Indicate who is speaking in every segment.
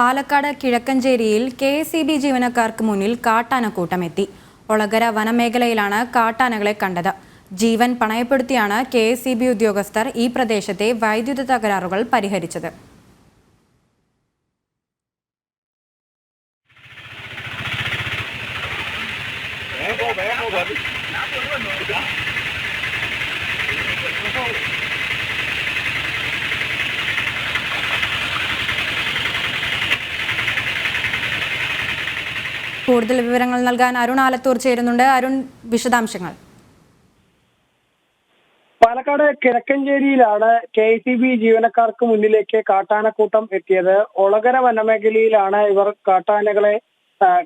Speaker 1: പാലക്കാട് കിഴക്കഞ്ചേരിയിൽ K S E B ജീവനക്കാർക്ക് മുന്നിൽ കാട്ടാനക്കൂട്ടം എത്തി ഒളകര വനമേഖലയിലാണ് കാട്ടാനകളെ കണ്ടത്. ജീവൻ പണയപ്പെടുത്തിയാണ് കെ എസ് ഇ ബി ഉദ്യോഗസ്ഥർ ഈ പ്രദേശത്തെ വൈദ്യുത തകരാറുകൾ പരിഹരിച്ചത്. കൂടുതൽ വിവരങ്ങൾ നൽകാൻ അരുൺ ആലത്തൂർ ചേരുന്നുണ്ട്. അരുൺ വിശദാംശങ്ങൾ.
Speaker 2: പാലക്കാട് കിഴക്കഞ്ചേരിയിലാണ് കെ സി ബി ജീവനക്കാർക്ക് മുന്നിലേക്ക് കാട്ടാനക്കൂട്ടം എത്തിയത്. ഒളകര വനമേഖലയിലാണ് ഇവർ കാട്ടാനകളെ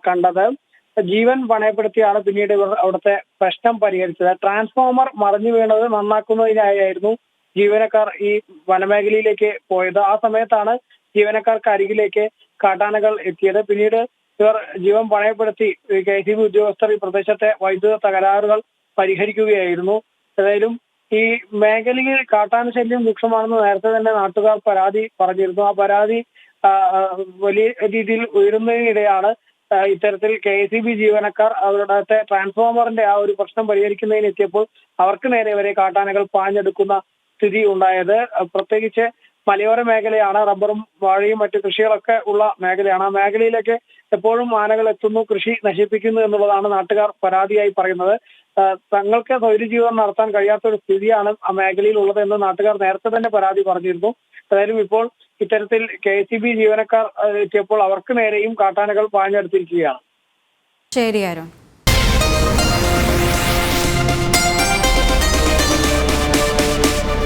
Speaker 2: കണ്ടത്. ജീവൻ പണയപ്പെടുത്തിയാണ് പിന്നീട് ഇവർ അവിടുത്തെ പ്രശ്നം പരിഹരിച്ചത്. ട്രാൻസ്ഫോമർ മറിഞ്ഞു വീണത് നന്നാക്കുന്നതിനായിരുന്നു ജീവനക്കാർ ഈ വനമേഖലയിലേക്ക് പോയത്. ആ സമയത്താണ് ജീവനക്കാർക്ക് അരികിലേക്ക് കാട്ടാനകൾ എത്തിയത്. പിന്നീട് ഇവർ ജീവൻ പണയപ്പെടുത്തി കെ സി ബി ഉദ്യോഗസ്ഥർ ഈ പ്രദേശത്തെ വൈദ്യുത തകരാറുകൾ പരിഹരിക്കുകയായിരുന്നു. ഏതായാലും ഈ മേഖലയിൽ കാട്ടാന ശല്യം രൂക്ഷമാണെന്ന് നേരത്തെ തന്നെ നാട്ടുകാർ പരാതി പറഞ്ഞിരുന്നു. ആ പരാതി വലിയ രീതിയിൽ ഉയരുന്നതിനിടെയാണ് ഇത്തരത്തിൽ കെ എസ് ബി ജീവനക്കാർ അവരുടെ ട്രാൻസ്ഫോമറിന്റെ ആ ഒരു പ്രശ്നം പരിഹരിക്കുന്നതിനെത്തിയപ്പോൾ അവർക്ക് നേരെ വരെ കാട്ടാനകൾ പാഞ്ഞെടുക്കുന്ന സ്ഥിതി ഉണ്ടായത്. പ്രത്യേകിച്ച് മലയോര മേഖലയാണ് റബ്ബറും വാഴയും മറ്റു കൃഷികളൊക്കെ ഉള്ള മേഖലയാണ്. ആ മേഖലയിലേക്ക് എപ്പോഴും ആനകൾ എത്തുന്നു കൃഷി നശിപ്പിക്കുന്നു എന്നുള്ളതാണ് നാട്ടുകാർ പരാതിയായി പറയുന്നത്. തങ്ങൾക്ക് സ്വൈര്യജീവനം നടത്താൻ കഴിയാത്ത ഒരു സ്ഥിതിയാണ് ആ മേഖലയിൽ ഉള്ളത് എന്ന് നാട്ടുകാർ നേരത്തെ തന്നെ പരാതി പറഞ്ഞിരുന്നു. ഏതായാലും ഇപ്പോൾ ഇത്തരത്തിൽ കെ സി ബി ജീവനക്കാർ എത്തിയപ്പോൾ അവർക്ക് നേരെയും കാട്ടാനകൾ പാഞ്ഞെടുത്തിരിക്കുകയാണ്.
Speaker 1: ശരി